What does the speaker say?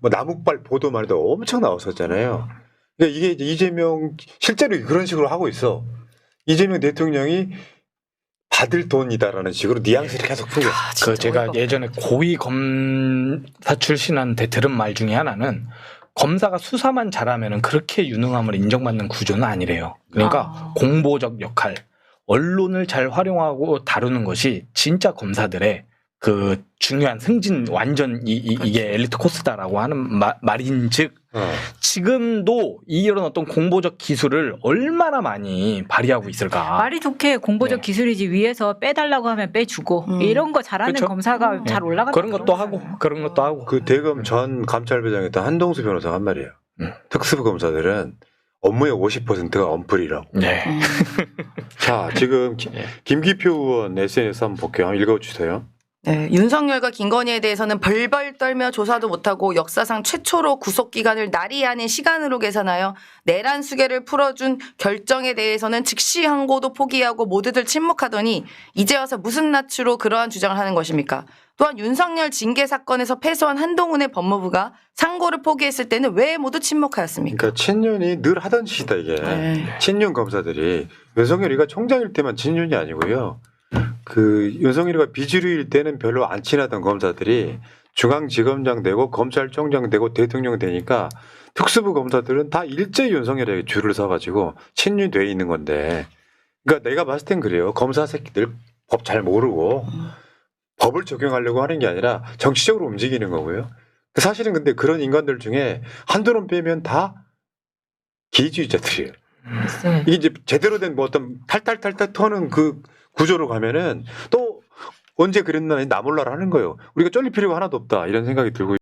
뭐 남욱발 보도만 해도 엄청 나왔었잖아요. 그러니까 이게 이제 이재명 실제로 그런 식으로 하고 있어. 이재명 대통령이 받을 돈이다라는 식으로 뉘앙스를 계속 풀고. 아, 그 제가 예전에 고위 검사 출신한테 들은 말 중에 하나는 검사가 수사만 잘하면 그렇게 유능함을 인정받는 구조는 아니래요. 그러니까 아. 공보적 역할, 언론을 잘 활용하고 다루는 것이 진짜 검사들의 그 중요한 승진 완전 이, 이, 이 게 엘리트 코스다라고 하는 마- 말인즉 어. 지금도 이런 어떤 공보적 기술을 얼마나 많이 발휘하고 있을까? 말이 좋게 공보적 네. 기술이지 위에서 빼달라고 하면 빼주고 음. 이런 거 잘하는 그쵸? 검사가 음. 잘 올라간다 그런 것도 하고 그런 것도 하고 그 대검 전 감찰부장이었던 한동수 변호사가 한 말이에요. 음. 특수부 검사들은 업무의 50%가 언플이라고. 네. 음. 자, 지금 기- 예. 김기표 의원 SNS 한번 볼게요. 한번 읽어주세요. 네, 윤석열과 김건희에 대해서는 벌벌 떨며 조사도 못하고 역사상 최초로 구속 기간을 날이 아닌 시간으로 계산하여 내란 수계를 풀어준 결정에 대해서는 즉시 항고도 포기하고 모두들 침묵하더니 이제 와서 무슨 낯으로 그러한 주장을 하는 것입니까? 또한 윤석열 징계 사건에서 패소한 한동훈의 법무부가 상고를 포기했을 때는 왜 모두 침묵하였습니까? 그러니까 친윤이 늘 하던 짓이다 이게. 네. 친윤 검사들이 윤석열이가 총장일 때만 친윤이 아니고요. 그 윤석열이가 비주류일 때는 별로 안 친하던 검사들이 중앙지검장 되고 검찰총장 되고 대통령 되니까 특수부 검사들은 다 일제히 윤석열에게 줄을 서가지고 친윤돼 있는 건데. 그러니까 내가 봤을 땐 그래요. 검사 새끼들 법 잘 모르고 법을 적용하려고 하는 게 아니라 정치적으로 움직이는 거고요. 사실은 근데 그런 인간들 중에 한두 놈 빼면 다 기주의자들이에요. 네. 이게 이제 제대로 된 뭐 어떤 탈탈탈탈 터는 그 구조로 가면은 또 언제 그랬나 나 몰라라 하는 거예요. 우리가 쫄릴 필요가 하나도 없다 이런 생각이 들고